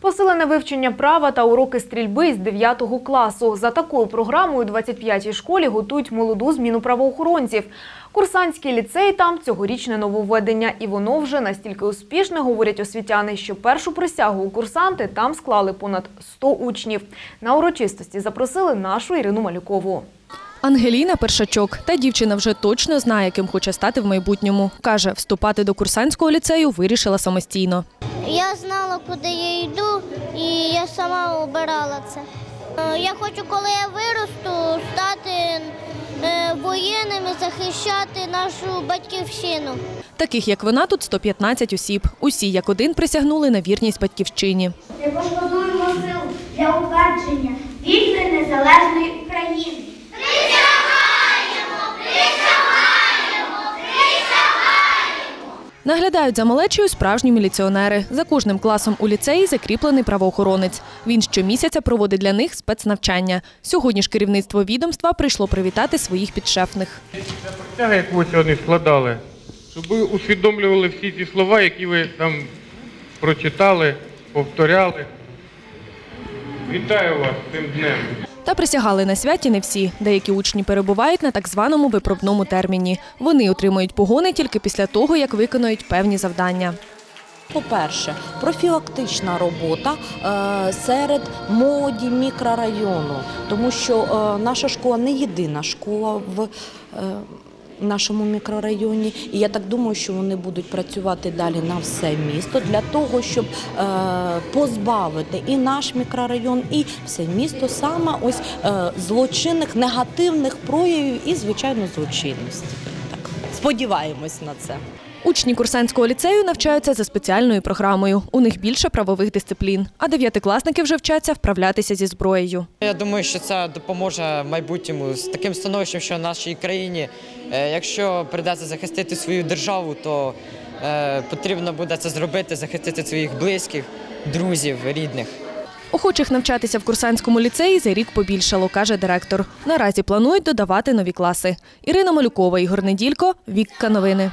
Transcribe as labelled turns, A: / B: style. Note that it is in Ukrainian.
A: Посилене вивчення права та уроки стрільби з 9 класу. За такою програмою 25-й школі готують молоду зміну правоохоронців. Курсантський ліцей там цьогорічне нововведення, і воно вже настільки успішне, говорять освітяни, що першу присягу у курсанти там склали понад 100 учнів. На урочистості запросили нашу Ірину Малюкову.
B: Ангеліна Першачок. Та дівчина вже точно знає, ким хоче стати в майбутньому. Каже, вступати до курсантського ліцею вирішила самостійно.
C: Я знала, куди я йду, і я сама обирала це. Е, Я хочу, коли я виросту, стати е, воєнним і захищати нашу батьківщину.
B: Таких як вона, тут 115 осіб. Усі як один присягнули на вірність батьківщині.
D: Також плануємо сил для утвердження вільної незалежної
B: Наглядають за малечею справжні міліціонери. За кожним класом у ліцеї закріплений правоохоронець. Він щомісяця проводить для них спецнавчання. Сьогодні ж керівництво відомства прийшло привітати своїх підшефних.
E: Присяга, яку ви сьогодні складали, щоб ви усвідомлювали всі ці слова, які ви там прочитали, повторяли. Вітаю вас цим днем.
B: Та присягали на святі не всі. Деякі учні перебувають на так званому випробному терміні. Вони отримують погони тільки після того, як виконують певні завдання.
F: По-перше, профілактична робота е, серед молоді мікрорайону, тому що е, наша школа не єдина школа в нашому мікрорайоні. І я так думаю, що вони будуть працювати далі на все місто для того, щоб е, позбавити і наш мікрорайон, і все місто саме ось е, злочинних негативних проявів і звичайно злочинності. Так сподіваємось на це.
B: Учні курсантського ліцею навчаються за спеціальною програмою. У них більше правових дисциплін, а дев'ятикласники вже вчаться вправлятися зі зброєю.
G: Я думаю, що це допоможе майбутньому з таким становищем, що в нашій країні, е, якщо прийдеться захистити свою державу, то е, потрібно буде це зробити, захистити своїх близьких, друзів, рідних.
B: Охочих навчатися в курсантському ліцеї за рік побільшало, каже директор. Наразі планують додавати нові класи. Ірина Малюкова, Ігор Неділько, Вікка Новини.